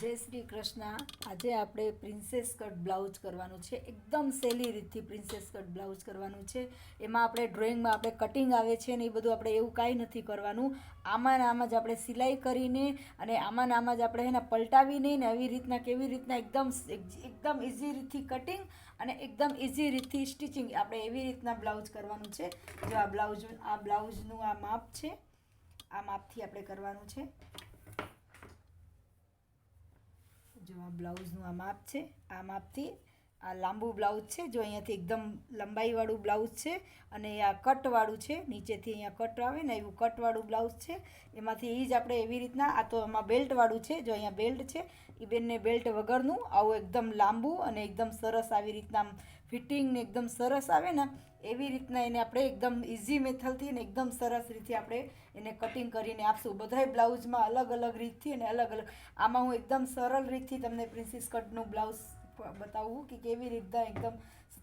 જય શ્રી કૃષ્ણ. આજે આપણે પ્રિન્સેસ કટ બ્લાઉઝ કરવાનું છે. એકદમ સહેલી રીતથી પ્રિન્સેસ કટ બ્લાઉઝ કરવાનું છે. એમાં આપણે ડ્રોઈંગમાં આપણે કટિંગ આવે છે ને એ બધું આપણે એવું કાંઈ નથી કરવાનું. આમાં આમાં જ આપણે સિલાઈ કરીને અને આમાં આમાં જ આપણે એને પલટાવીને ને આવી રીતના કેવી રીતના એકદમ એકદમ ઇઝી રીતથી કટિંગ અને એકદમ ઇઝી રીતથી સ્ટિચિંગ આપણે એવી રીતના બ્લાઉઝ કરવાનું છે. જો આ બ્લાઉઝ, આ બ્લાઉઝનું આ માપ છે. આ માપથી આપણે કરવાનું છે. જો આ બ્લાઉઝનું આ માપ છે આ માપથી આ લાંબુ બ્લાઉઝ છે, જો અહીંયાથી એકદમ લંબાઈવાળું બ્લાઉઝ છે અને આ કટવાળું છે, નીચેથી અહીંયા કટ આવે ને એવું કટવાળું બ્લાઉઝ છે. એમાંથી એ જ આપણે એવી રીતના, આ તો આમાં બેલ્ટવાળું છે, જો અહીંયા બેલ્ટ છે એ બેનને બેલ્ટ વગરનું આવું એકદમ લાંબુ અને એકદમ સરસ આવી રીતના ફિટિંગ ને એકદમ સરસ આવે ને, એવી રીતના એને આપણે એકદમ ઇઝી મેથડથી ને એકદમ સરસ રીતે આપણે એને કટિંગ કરીને આપશું. બધાય બ્લાઉઝમાં અલગ અલગ રીતથી અને અલગ અલગ. આમાં હું એકદમ સરળ રીતથી તમને પ્રિન્સિસ કટનું બ્લાઉઝ બતાવું કે કેવી રીતના એકદમ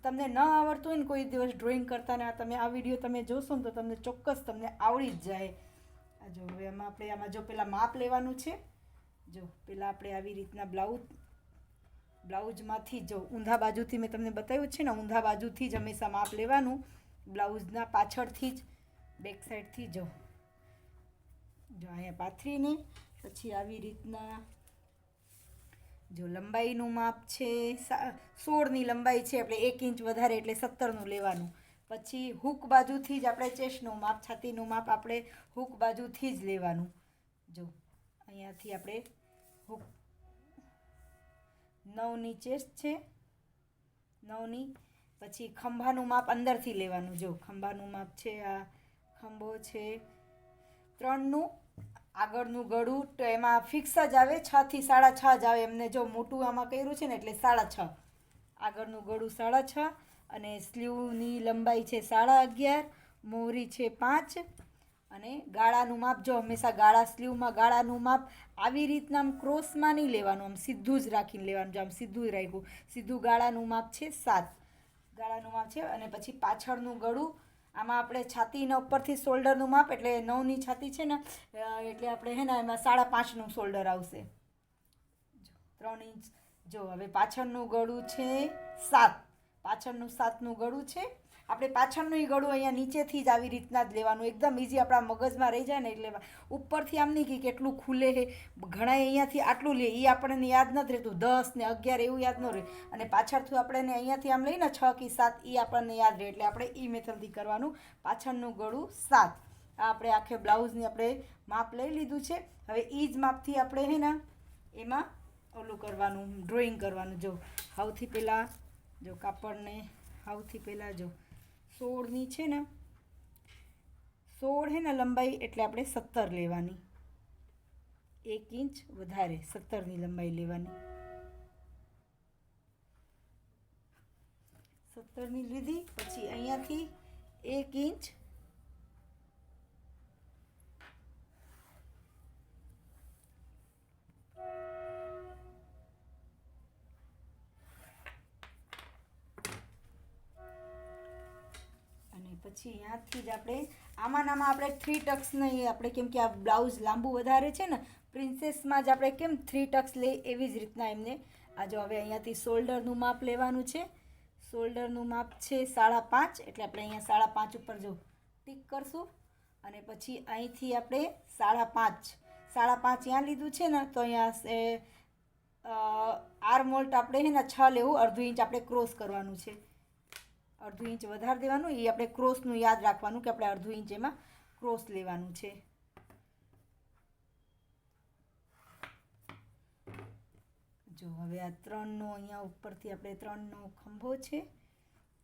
તમને ન આવડતું હોય ને કોઈ દિવસ ડ્રોઈંગ કરતા ને તમે આ વીડિયો તમે જોશો ને તો તમને ચોક્કસ તમને આવડી જ જાય. આ જો, હવે એમાં આપણે આમાં જો પેલા માપ લેવાનું છે. જો, પેલા આપણે આવી રીતના બ્લાઉઝ બ્લાઉઝમાંથી જો, ઊંધા બાજુથી મેં તમને બતાવ્યું છે ને, ઊંધા બાજુથી જ હંમેશા માપ લેવાનું. બ્લાઉઝના પાછળથી જ બેક સાઈડથી જો. જો, અહીંયા પાથરીને, પછી આવી રીતના જો લંબાઈનું માપ છે સોળની લંબાઈ છે આપણે એક ઇંચ વધારે એટલે સત્તરનું લેવાનું. પછી હૂક બાજુથી જ આપણે ચેસ્ટનું માપ, છાતીનું માપ આપણે હૂક બાજુથી જ લેવાનું. જો, અહીંયાથી આપણે હૂક, નવની ચેસ્ટ છે, નવની, પછી ખંભાનું માપ અંદરથી લેવાનું. જો, ખંભાનું માપ છે આ, ખંભો છે ત્રણનું આગળનું ગળું તો એમાં ફિક્સ જ આવે, છ થી સાડા છ જ આવે. એમને જો મોટું આમાં કર્યું છે ને એટલે સાડા છ. આગળનું ગળું સાડા છ અને સ્લીવની લંબાઈ છે સાડા અગિયાર, મોરી છે પાંચ અને ગાળાનું માપ જો હંમેશા ગાળા સ્લીવમાં ગાળાનું માપ આવી રીતના આમ ક્રોસમાં નહીં લેવાનું, આમ સીધું જ રાખીને લેવાનું. જો આમ સીધું જ રાખ્યું, સીધું ગાળાનું માપ છે સાત. ગાળાનું માપ છે અને પછી પાછળનું ગળું આમાં આપણે છાતીના ઉપરથી શોલ્ડરનું માપ એટલે નવની છાતી છે ને એટલે આપણે હે ને એમાં સાડા પાંચનું શોલ્ડર આવશે. ત્રણ ઇંચ, જો, હવે પાછળનું ગળું છે સાત. પાછળનું સાતનું ગળું છે આપણે પાછળનું ગળું અહીંયા નીચેથી જ આવી રીતના જ લેવાનું. એકદમ ઇઝી આપણા મગજમાં રહી જાય ને એટલે ઉપરથી આમ નહીં કે કેટલું ખુલે ઘણા અહીંયાથી આટલું લે એ આપણને યાદ નથી રહેતું. દસ ને અગિયાર એવું યાદ ન રહે. અને પાછળથી આપણે અહીંયાથી આમ લઈને છ કે સાત એ આપણને યાદ રહે. એટલે આપણે એ મેથડથી કરવાનું. પાછળનું ગળું સાત. આ આપણે આખે બ્લાઉઝની આપણે માપ લઈ લીધું છે. હવે એ જ માપથી આપણે હે ને, એમાં ઓલું કરવાનું ડ્રોઈંગ કરવાનું. જો, સૌથી પહેલાં જો કાપડને, સૌથી પહેલાં જો સોળની છે ને, સોળ હે ને લંબાઈ એટલે આપણે સત્તર લેવાની. એક ઇંચ વધારે સત્તરની લંબાઈ લેવાની. સત્તરની લીધી, પછી અહીંયાથી એક ઇંચ પછી અહીંયાથી જ આપણે, આમાં નામાં આપણે થ્રી ટક્સ નહીં આપણે કેમ કે આ બ્લાઉઝ લાંબુ વધારે છે ને પ્રિન્સેસમાં જ આપણે કેમ થ્રી ટક્સ લઈ એવી જ રીતના એમને. આ જો હવે અહીંયાથી શોલ્ડરનું માપ લેવાનું છે. શોલ્ડરનું માપ છે સાડા પાંચ, એટલે આપણે અહીંયા સાડા પાંચ ઉપર જો ટીક કરશું. અને પછી અહીંથી આપણે સાડા પાંચ. સાડા પાંચ ત્યાં લીધું છે ને, તો અહીંયા આર મોલ્ટ આપણે છે ને છ લેવું, અડધું ઇંચ આપણે ક્રોસ કરવાનું છે. અડધું ઇંચ વધારે દેવાનું, એ આપણે ક્રોસનું યાદ રાખવાનું કે આપણે અડધું ઇંચ એમાં ક્રોસ લેવાનું છે. જો હવે આ ત્રણનો અહીંયા ઉપરથી આપણે ત્રણનો ખંભો છે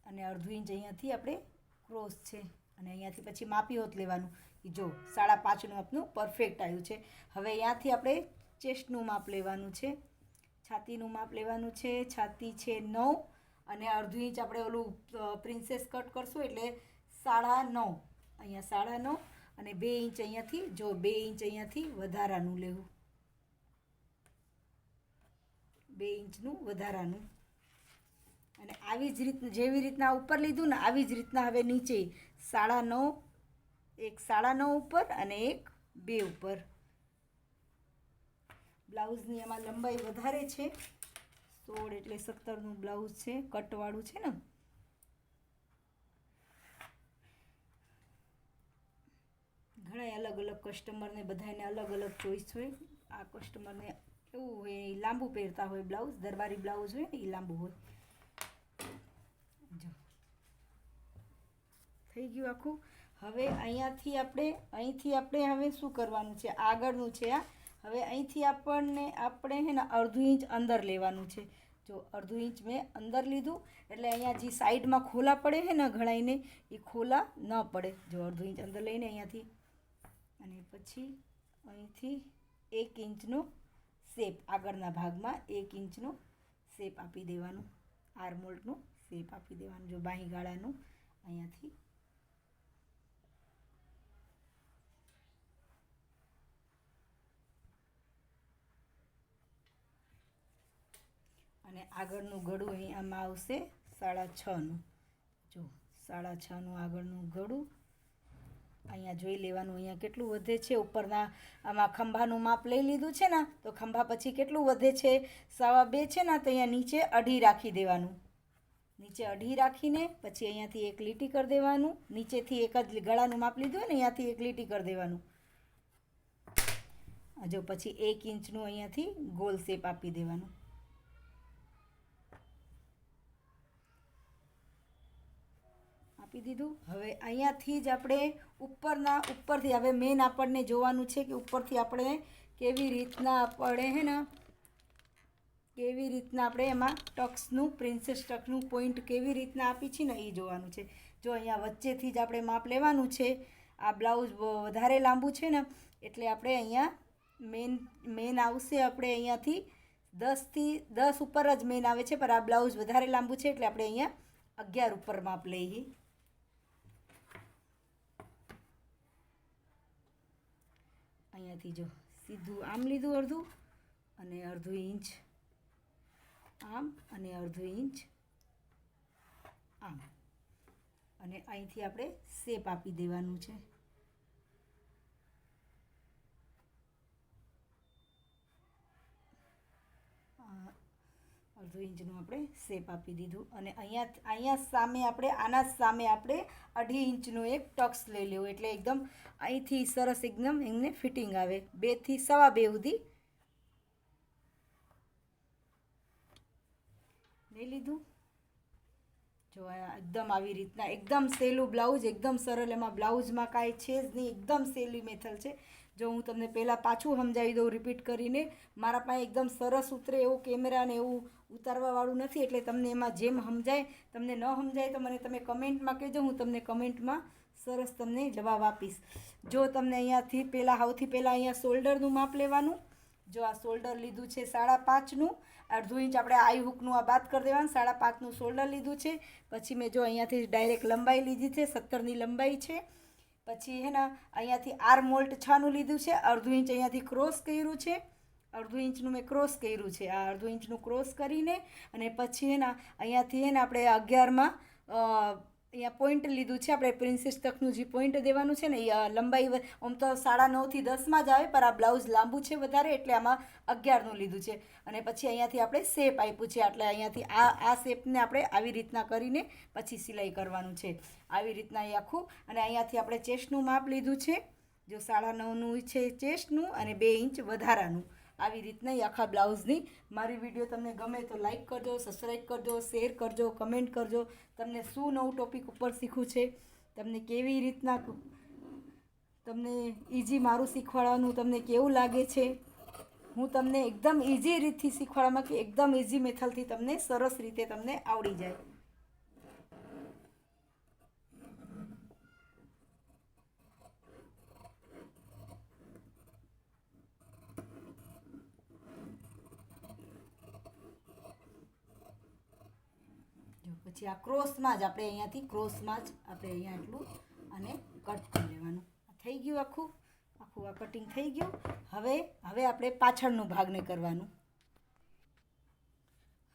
અને અડધું ઇંચ અહીંયાથી આપણે ક્રોસ છે અને અહીંયાથી પછી માપી હોત લેવાનું. જો સાડા પાંચનું આપનું પરફેક્ટ આવ્યું છે. હવે અહીંયાથી આપણે ચેસ્ટનું માપ લેવાનું છે. છાતીનું માપ લેવાનું છે. છાતી છે નવ. અને અડધું ઇંચ આપણે ઓલું પ્રિન્સેસ કટ કરશું એટલે સાડા નવ. અહીંયા સાડા નવ અને બે ઇંચ અહીંયાથી, જો બે ઇંચ અહીંયાથી વધારાનું લેવું. બે ઇંચનું વધારાનું. અને આવી જ રીત જેવી રીતના ઉપર લીધું ને આવી જ રીતના હવે નીચે સાડા નવ, એક સાડા નવ ઉપર અને એક બે ઉપર. બ્લાઉઝની એમાં લંબાઈ વધારે છે. સોળ એટલે સત્તરનું બ્લાઉઝ છે, કટવાળું છે ને. ઘણા અલગ અલગ કસ્ટમરને બધાને અલગ અલગ ચોઈસ હોય. આ કસ્ટમરને કેવું હોય એ લાંબુ પહેરતા હોય બ્લાઉઝ, દરબારી બ્લાઉઝ હોય ને એ લાંબુ હોય. જો. થઈ ગયું આખું. હવે અહીંયાથી આપણે, અહીંથી આપણે હવે શું કરવાનું છે? આગળનું છે આ હવે અહીંથી આપણને આપણે હે ને અડધું ઇંચ અંદર લેવાનું છે. જો અડધું ઇંચ મેં અંદર લીધું, એટલે અહીંયા જે સાઈડમાં ખોલા પડે છે ને ઘણાઈને એ ખોલા ન પડે. જો અડધું ઇંચ અંદર લઈને અહીંયાથી, અને પછી અહીંથી એક ઇંચનો શેપ, આગળના ભાગમાં એક ઇંચનો શેપ આપી દેવાનું. આર્મોલ્ટનું શેપ આપી દેવાનું, જો બાહી ગાળાનું, અહીંયાથી અને આગળનું ગળું અહીં આમાં આવશે સાડા છનું. જો, સાડા છનું આગળનું ગળું અહીંયા જોઈ લેવાનું, અહીંયા કેટલું વધે છે? ઉપરના આમાં ખંભાનું માપ લઈ લીધું છે ને, તો ખંભા પછી કેટલું વધે છે? સવા બે છે ને, તો અહીંયા નીચે અઢી રાખી દેવાનું. નીચે અઢી રાખીને પછી અહીંયાથી એક લીટી કરી દેવાનું. નીચેથી એક જ ગળાનું માપ લીધું હોય ને, અહીંયાથી એક લીટી કરી દેવાનું. જો પછી એક ઇંચનું અહીંયાથી ગોલ શેપ આપી દેવાનું. આપી દીધું. હવે અહીંયાથી જ આપણે ઉપરના, ઉપરથી હવે મેન આપણને જોવાનું છે કે ઉપરથી આપણે કેવી રીતના આપણે હે ને, કેવી રીતના આપણે એમાં ટક્સનું પ્રિન્સેસ ટકનું પોઈન્ટ કેવી રીતના આપી છે ને એ જોવાનું છે. જો અહીંયા વચ્ચેથી જ આપણે માપ લેવાનું છે, આ બ્લાઉઝ વધારે લાંબુ છે ને, એટલે આપણે અહીંયા મેન મેન આવશે આપણે અહીંયાથી દસથી, દસ ઉપર જ મેન આવે છે, પણ આ બ્લાઉઝ વધારે લાંબુ છે, એટલે આપણે અહીંયા અગિયાર ઉપર માપ લઈએ. અહીંયાથી જો સીધું આમ લીધું અડધું અને અડધું ઇંચ. આમ અને અડધું ઇંચ. આમ. અને અહીંથી આપણે શેપ આપી દેવાનું છે. અડધો ઇંચનું આપણે શેપ આપી દીધું. અને અહીંયા અહીંયા સામે આપણે આના સામે આપણે અઢી ઇંચનું એક ટક્સ લઈ લેવું. એટલે એકદમ અહીંથી સરસ એકદમ એમને ફિટિંગ આવે. બેથી સવા બે સુધી લઈ લીધું. જો એકદમ આવી રીતના એકદમ સહેલું બ્લાઉઝ, એકદમ સરળ એમાં બ્લાઉઝમાં કાંઈ છે જ નહીં. એકદમ સહેલી મેથલ છે. જો હું તમને પહેલાં પાછું સમજાવી દઉં રિપીટ કરીને, મારા પાસે એકદમ સરસ ઉતરે એવું કેમેરા ને એવું ઉતારવાવાળું નથી, એટલે તમને એમાં જેમ સમજાય, તમને ન સમજાય તો મને તમે કમેન્ટમાં કહેજો, હું તમને કમેન્ટમાં સરસ તમને જવાબ આપીશ. જો તમને અહીંયાથી પહેલાં, સૌથી પહેલાં અહીંયા શોલ્ડરનું માપ લેવાનું. જો આ શોલ્ડર લીધું છે સાડા પાંચનું અડધું ઇંચ આપણે આઈ હુકનું આ બાદ કરી દેવાનું, સાડા પાંચનું શોલ્ડર લીધું છે. પછી મેં જો અહીંયાથી ડાયરેક્ટ લંબાઈ લીધી છે, સત્તરની લંબાઈ છે. પછી હે ને અહીંયાથી આર મોલ્ટ છનું લીધું છે, અડધું ઇંચ અહીંયાથી ક્રોસ કર્યું છે. અડધું ઇંચનું મેં ક્રોસ કર્યું છે, આ અડધું ઇંચનું ક્રોસ કરીને, અને પછી હે ને અહીંયાથી હે ને આપણે અગિયારમાં અહીંયા પોઈન્ટ લીધું છે. આપણે પ્રિન્સેસ તકનું જે પોઈન્ટ દેવાનું છે ને, એ લંબાઈ આમ તો સાડા નવથી દસમાં જ આવે પણ આ બ્લાઉઝ લાંબુ છે વધારે, એટલે આમાં અગિયારનું લીધું છે. અને પછી અહીંયાથી આપણે શેપ આપ્યું છે. એટલે અહીંયાથી આ આ શેપને આપણે આવી રીતના કરીને પછી સિલાઈ કરવાનું છે. આવી રીતના એ આખું. અને અહીંયાથી આપણે ચેસ્ટનું માપ લીધું છે. જો સાડા નવનું છે ચેસ્ટનું અને બે ઇંચ વધારાનું. આવી રીતના આખા બ્લાઉઝની. મારી વીડિયો તમને ગમે તો લાઈક કરજો સબસ્ક્રાઈબ કરજો શેર કરજો કમેન્ટ કરજો. તમને શું નવું ટોપિક ઉપર શીખવું છે, તમને કેવી રીતના તમને ઇઝી મારું શીખવાડવાનું, તમને કેવું લાગે છે? હું તમને એકદમ ઇઝી રીતથી શીખવાડવામાં કે એકદમ ઇઝી મેથડથી તમને સરસ રીતે તમને આવડી જાય જો પછી આ ક્રોસમાં જ આપણે અહીંયાથી ક્રોસમાં જ આપણે અહીંયા એટલું અને કટ કરી લેવાનું. થઈ ગયું આખું. આખું આ કટિંગ થઈ ગયું. હવે હવે આપણે પાછળનું ભાગને કરવાનું.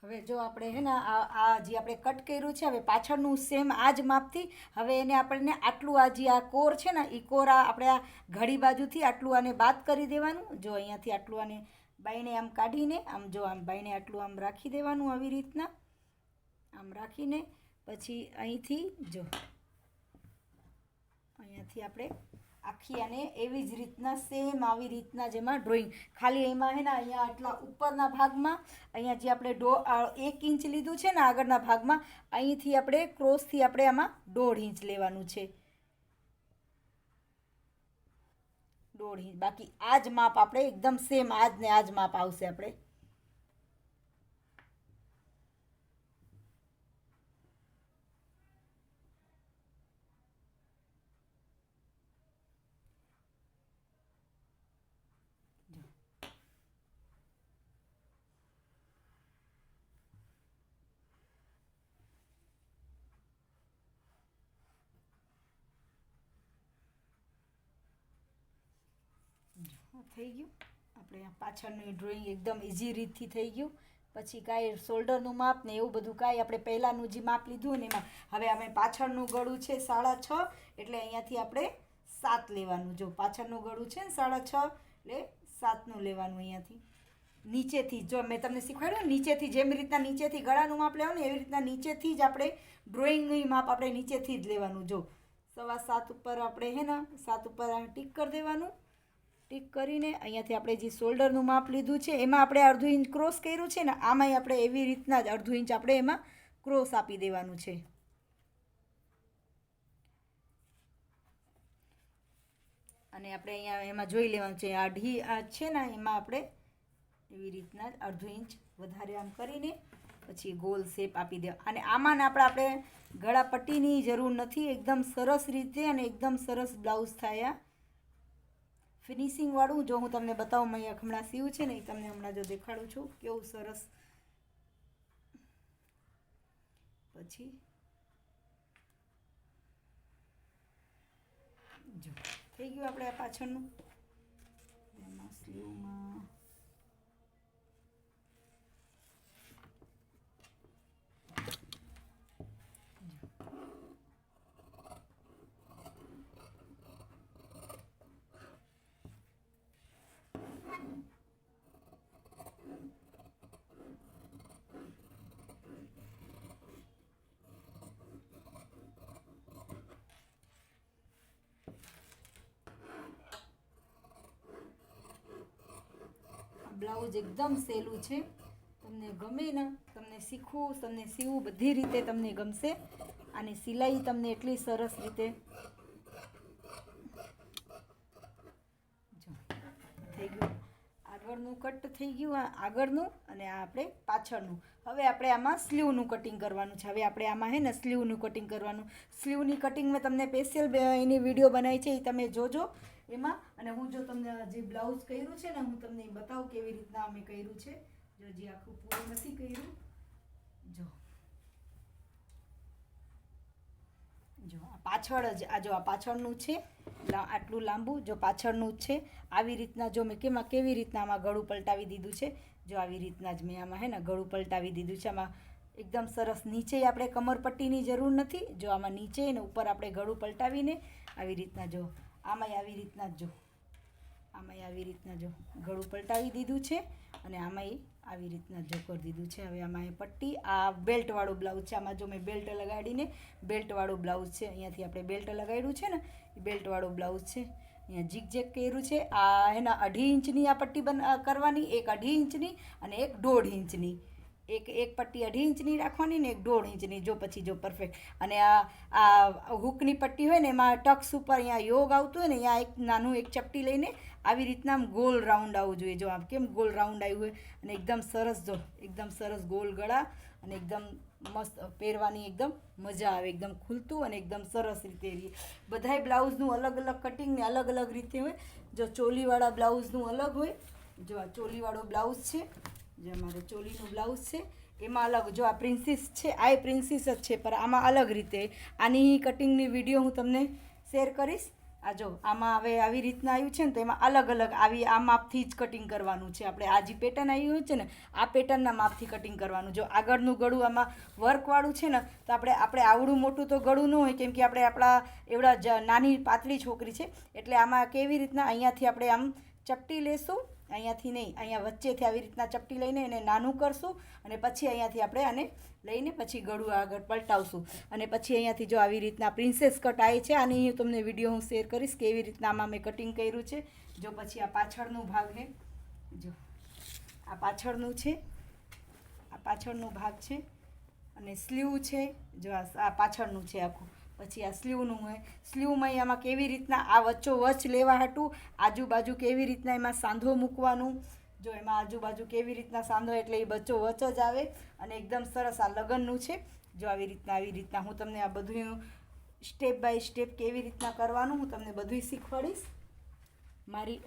હવે જો આપણે હે ને આ જે આપણે કટ કર્યું છે, હવે પાછળનું સેમ આ જ માપથી હવે એને આપણને આટલું આ જે આ કોર છે ને એ કોર આ આપણે આ ઘડી બાજુથી આટલું આને બાદ કરી દેવાનું. જો અહીંયાથી આટલું આને બાઈને આમ કાઢીને, આમ જો આમ બાઈને આટલું આમ રાખી દેવાનું આવી રીતના. આમ રાખીને પછી અહીંથી જો, અહીંયાથી આપણે આખી અને એવી જ રીતના સેમ આવી રીતના જેમાં ડ્રોઈંગ ખાલી એમાં હે ને અહીંયા આટલા ઉપરના ભાગમાં, અહીંયા જે આપણે ડો એક ઇંચ લીધું છે ને આગળના ભાગમાં, અહીંથી આપણે ક્રોસથી આપણે આમાં દોઢ ઇંચ લેવાનું છે. દોઢ ઇંચ. બાકી આ જ માપ આપણે એકદમ સેમ આ જ ને આ જ માપ આવશે આપણે હા, થઈ ગયું. આપણે પાછળનું ડ્રોઈંગ એકદમ ઇઝી રીતથી થઈ ગયું. પછી કાંઈ શોલ્ડરનું માપ ને એવું બધું કાંઈ આપણે પહેલાંનું જે માપ લીધું ને એમાં. હવે અમે પાછળનું ગળું છે સાડા છ, એટલે અહીંયાથી આપણે સાત લેવાનું. જો પાછળનું ગળું છે ને સાડા છ, એટલે સાતનું લેવાનું અહીંયાથી. નીચેથી, જો મેં તમને શીખવાડ્યું નીચેથી જેમ રીતના નીચેથી ગળાનું માપ લેવાનું એવી રીતના નીચેથી જ આપણે ડ્રોઈંગનું માપ આપણે નીચેથી જ લેવાનું. જો સવા સાત ઉપર આપણે હે ને, સાત ઉપર ટીક કરી દેવાનું. ટીક કરીને અહીંયાથી આપણે જે શોલ્ડરનું માપ લીધું છે, એમાં આપણે અડધું ઇંચ ક્રોસ કર્યું છે ને આમાંય આપણે એવી રીતના જ અડધું ઇંચ આપણે એમાં ક્રોસ આપી દેવાનું છે. અને આપણે અહીંયા એમાં જોઈ લેવાનું છે, આ છે ને એમાં આપણે એવી રીતના જ અડધું ઇંચ વધારે આમ કરીને પછી ગોલ શેપ આપી દેવા અને આમાં આપણે આપણે ગળાપટ્ટીની જરૂર નથી, એકદમ સરસ રીતે અને એકદમ સરસ બ્લાઉઝ થાય ફિનિશિંગ વાળું, જો હું તમને બતાવું અહીંયા હમણાં સીવું છે ને, એ તમને હમણાં જો દેખાડું છું, કેવું સરસ. પછી, જો, થઈ ગયું આપણે આ પાછળનું. એમાં સ્લીવમાં બ્લાઉઝ એકદમ સહેલું છે. તમને ગમે ને, તમને શીખવું, તમને સીવું, બધી રીતે તમને ગમશે. અને સિલાઈ તમને એટલી સરસ રીતે થઈ ગયું. આગળનું કટ થઈ ગયું આગળનું અને આ આપણે પાછળનું. હવે આપણે આમાં સ્લીવનું કટિંગ કરવાનું છે. હવે આપણે આમાં હે ને સ્લીવનું કટિંગ કરવાનું. સ્લીવની કટિંગ મેં તમને સ્પેશિયલ એની વીડિયો બનાવી છે એ તમે જોજો. એમાં, અને હું જો તમને જે બ્લાઉઝ કર્યું છે ને, હું તમને બતાવું કેવી રીતના અમે કર્યું છે. જો હજી આખું પૂરું નથી કર્યું. જો. જો, આ પાછળ જ, આ જો આ પાછળનું છે આટલું લાંબુ, જો પાછળનું જ છે. આવી રીતના જો મેં કેમાં કેવી રીતના આમાં ગળું પલટાવી દીધું છે, જો આવી રીતના જ મેં આમાં હે ને ગળું પલટાવી દીધું છે. આમાં એકદમ સરસ નીચે આપણે કમરપટ્ટીની જરૂર નથી. જો આમાં નીચે ને ઉપર આપણે ગળું પલટાવીને આવી રીતના જો આમાંય આવી રીતના જ જો. આમાંય આવી રીતના જો ગળું પલટાવી દીધું છે અને આમાંય આવી રીતના જો કરી દીધું છે. હવે આમાં પટ્ટી, આ બેલ્ટવાળું બ્લાઉઝ છે. આમાં જો મેં બેલ્ટ લગાડીને બેલ્ટવાળું બ્લાઉઝ છે. અહીંયાથી આપણે બેલ્ટ લગાડ્યું છે ને, એ બેલ્ટવાળું બ્લાઉઝ છે. અહીંયા જીગ જેગ કર્યું છે. આ એના અઢી ઇંચની આ પટ્ટી બન, કરવાની, એક અઢી ઇંચની અને એક દોઢ ઇંચની. એક એક પટ્ટી અઢી ઇંચની રાખવાની ને એક દોઢ ઇંચની, જો પછી જો પરફેક્ટ અને આ આ હુકની પટ્ટી હોય ને, એમાં ટક્સ ઉપર અહીંયા યોગ આવતું હોય ને, અહીંયા એક નાનું એક ચપટી લઈને આવી રીતના આમ ગોલ રાઉન્ડ આવવું જોઈએ. જો આમ કેમ ગોલ રાઉન્ડ આવ્યું હોય? અને એકદમ સરસ જો, એકદમ સરસ ગોલ ગળા અને એકદમ મસ્ત પહેરવાની એકદમ મજા આવે, એકદમ ખુલતું અને એકદમ સરસ રીતે. બધાય બ્લાઉઝનું અલગ અલગ કટિંગ ને અલગ અલગ રીતે હોય. જો ચોલીવાળા બ્લાઉઝનું અલગ હોય, જો આ ચોલીવાળો બ્લાઉઝ છે જે અમારે ચોલીનું બ્લાઉઝ છે, એમાં અલગ જો આ પ્રિન્સીસ છે, આ પ્રિન્સીસ જ છે, પણ આમાં અલગ રીતે. આની કટિંગની વીડિયો હું તમને શેર કરીશ. આ જો, આમાં હવે આવી રીતના આવ્યું છે ને, તો એમાં અલગ અલગ આવી આ માપથી જ કટિંગ કરવાનું છે. આપણે આ જે પેટર્ન આવી હોય છે ને, આ પેટર્નના માપથી કટિંગ કરવાનું. જો આગળનું ગળું આમાં વર્કવાળું છે ને, તો આપણે આપણે આવડું મોટું તો ગળું ન હોય, કેમ કે આપણે આપણા એવડા જ નાની પાતળી છોકરી છે, એટલે આમાં કેવી રીતના અહીંયાથી આપણે આમ ચપટી લેશું અહીંયાથી નહીં, અહીંયા વચ્ચેથી આવી રીતના ચપટી લઈને એને નાનું કરશું અને પછી અહીંયાથી આપણે આને લઈને પછી ગળું આગળ પલટાવશું. અને પછી અહીંયાથી જો આવી રીતના પ્રિન્સેસ કટ આવે છે, આની હું તમને વીડિયો હું શેર કરીશ કેવી રીતના આમાં મેં કટિંગ કર્યું છે. જો પછી આ પાછળનું ભાગ છે જો, આ પાછળનું છે, આ પાછળનો ભાગ છે અને સ્લીવ છે, જો આ પાછળનું છે આખું. પછી આ સ્લીવનું હોય. સ્લીવમાં એમાં કેવી રીતના આ વચ્ચો વચ લેવા હાટું, આજુબાજુ કેવી રીતના એમાં સાંધો મૂકવાનું, જો એમાં આજુબાજુ કેવી રીતના સાંધો એટલે એ બચ્ચો વચ જ આવે અને એકદમ સરસ આ લગ્નનું છે. જો આવી રીતના આવી રીતના હું તમને આ બધું સ્ટેપ બાય સ્ટેપ કેવી રીતના કરવાનું હું તમને બધું શીખવાડીશ. મારી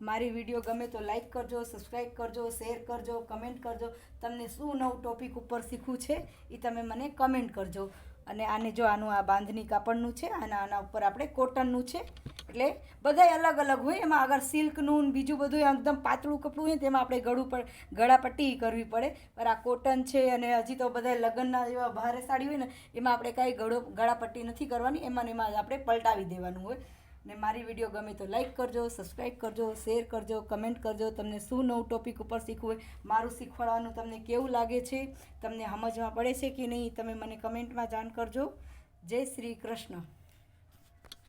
મારી વીડિયો ગમે તો લાઈક કરજો સબસ્ક્રાઈબ કરજો શેર કરજો કમેન્ટ કરજો. તમને શું નવું ટોપિક ઉપર શીખવું છે એ તમે મને કમેન્ટ કરજો. અને આને જો આનું આ બાંધણી કાપડનું છે અને આના ઉપર આપણે કોટનનું છે. એટલે બધાય અલગ અલગ હોય. એમાં આગળ સિલ્કનું બીજું બધું એકદમ પાતળું કપડું હોય તેમાં આપણે ગળું પર ગળાપટ્ટી કરવી પડે. પણ આ કોટન છે અને હજી તો બધા લગ્નના એવા ભારે સાડી હોય ને, એમાં આપણે કાંઈ ગળો ગળાપટ્ટી નથી કરવાની. એમાં એમાં આપણે પલટાવી દેવાનું હોય. ને મારી વીડિયો ગમે તો લાઇક કરજો સબસ્ક્રાઈબ કરજો શેર કરજો કમેન્ટ કરજો. તમને શું નવું ટોપિક ઉપર શીખવું મારું શીખવાડવાનું તમને કેવું લાગે છે, તમને સમજમાં પડે છે કે નહીં, તમે મને કમેન્ટમાં જાણ કરજો. જય શ્રી કૃષ્ણ.